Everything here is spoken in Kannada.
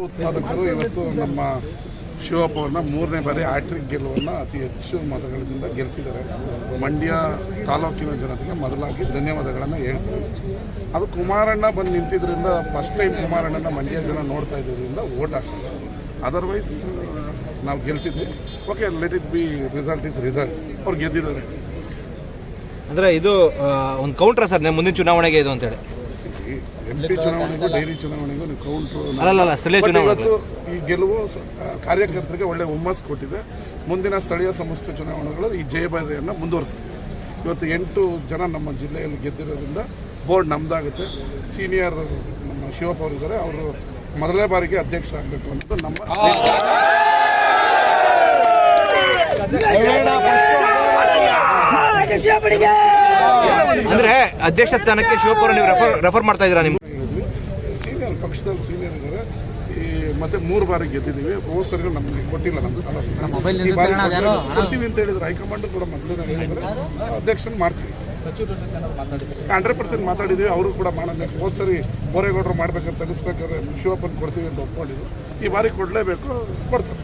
ಉತ್ಪಾದಕರು ಇವತ್ತು ನಮ್ಮ ಶಿವಪ್ಪ ಅವ್ರನ್ನ ಮೂರನೇ ಬಾರಿ ಆಟ್ರಿಕ್ ಗೆಲುವನ್ನು ಅತಿ ಹೆಚ್ಚು ಮತಗಳಿಂದ ಗೆಲ್ಲಿಸಿದ್ದಾರೆ. ಮಂಡ್ಯ ತಾಲೂಕಿನ ಜನತೆಗೆ ಮೊದಲಾಗಿ ಧನ್ಯವಾದಗಳನ್ನು ಹೇಳ್ತಾರೆ ಅದು ಕುಮಾರಣ್ಣ ಬಂದು ನಿಂತಿದ್ದರಿಂದ ಫಸ್ಟ್ ಟೈಮ್ ಕುಮಾರಣ್ಣನ ಮಂಡ್ಯ ಜನ ನೋಡ್ತಾ ಇದ್ದರಿಂದ ಓಟ್ ಅದರ್ವೈಸ್ ನಾವು ಗೆಲ್ತಿದ್ವಿ. Okay let it be result is result ಅವ್ರು ಗೆದ್ದಿದ್ದಾರೆ. ಅಂದರೆ ಇದು ಒಂದು ಕೌಂಟ್ರ ಸರ್ ಮುಂದಿನ ಚುನಾವಣೆಗೆ ಇದು ಅಂತೇಳಿ. ಎಂ ಪಿ ಚುನಾವಣೆಗೂ ಡೈರಿ ಚುನಾವಣೆಗೂ ನೀವು ಕೌಂಟ್ರು ಅಲ್ಲಲ್ಲ ಸ್ಥಳೀಯ ಚುನಾವಣೆ ಇವತ್ತು ಈ ಗೆಲುವು ಕಾರ್ಯಕರ್ತರಿಗೆ ಒಳ್ಳೆ ಹುಮ್ಮಸ್ ಕೊಟ್ಟಿದೆ. ಮುಂದಿನ ಸ್ಥಳೀಯ ಸಂಸ್ಥೆ ಚುನಾವಣೆಗಳು ಈ ಜಯಭಾರಿಯನ್ನು ಮುಂದುವರಿಸ್ತೀವಿ. ಇವತ್ತು ಎಂಟು ಜನ ನಮ್ಮ ಜಿಲ್ಲೆಯಲ್ಲಿ ಗೆದ್ದಿರೋದ್ರಿಂದ ಬೋರ್ಡ್ ನಮ್ದಾಗುತ್ತೆ. ಸೀನಿಯರ್ ನಮ್ಮ ಶಿವಪ್ಪ ಅವರು ಇದ್ದಾರೆ ಅವರು ಮೊದಲನೇ ಬಾರಿಗೆ ಅಧ್ಯಕ್ಷ ಆಗಬೇಕು ಅಂತ ನಮ್ಮ ಅಂದ್ರೆ ಅಧ್ಯಕ್ಷ ಸ್ಥಾನಕ್ಕೆ ಶಿವಪುರ ನೀವು ರೆಫರ್ ರೆಫರ್ ಮಾಡ್ತಾ ಇದ್ದೀರಾ ನಿಮ್ಗೆ ಪಕ್ಷದಲ್ಲಿ ಸೀನಿಯರ್ ಇದ್ದಾರೆ. ಈ ಮತ್ತೆ ಮೂರು ಬಾರಿ ಗೆದ್ದಿದ್ದೀವಿ. ಹೋದ ಸರಿ ನಮಗೆ ಕೊಟ್ಟಿಲ್ಲ ನಮ್ಗೆ. ಈ ಬಾರಿ ಕೊಡ್ತೀವಿ- ಅಂತ ಹೇಳಿದ್ರು ಹೈಕಮಾಂಡ್ ಕೂಡ ಮೊದಲೇ ಹೇಳಿದ್ರೆ ಅಧ್ಯಕ್ಷನ ಮಾಡ್ತೀವಿ. ಹಂಡ್ರೆಡ್ ಪರ್ಸೆಂಟ್ ಮಾತಾಡಿದ್ವಿ ಅವರು ಕೂಡ ಮಾಡೋಣ ಹೋದ ಸರಿ ಬೋರೇಗೌಡರು ಮಾಡ್ಬೇಕಂತ ಅನಿಸ್ಬೇಕಾದ್ರೆ ಶಿವಪ್ಪನ ಕೊಡ್ತೀವಿ ಅಂತ ಒಪ್ಕೊಂಡಿದ್ರು. ಈ ಬಾರಿ ಕೊಡಲೇಬೇಕು ಕೊಡ್ತಾರೆ.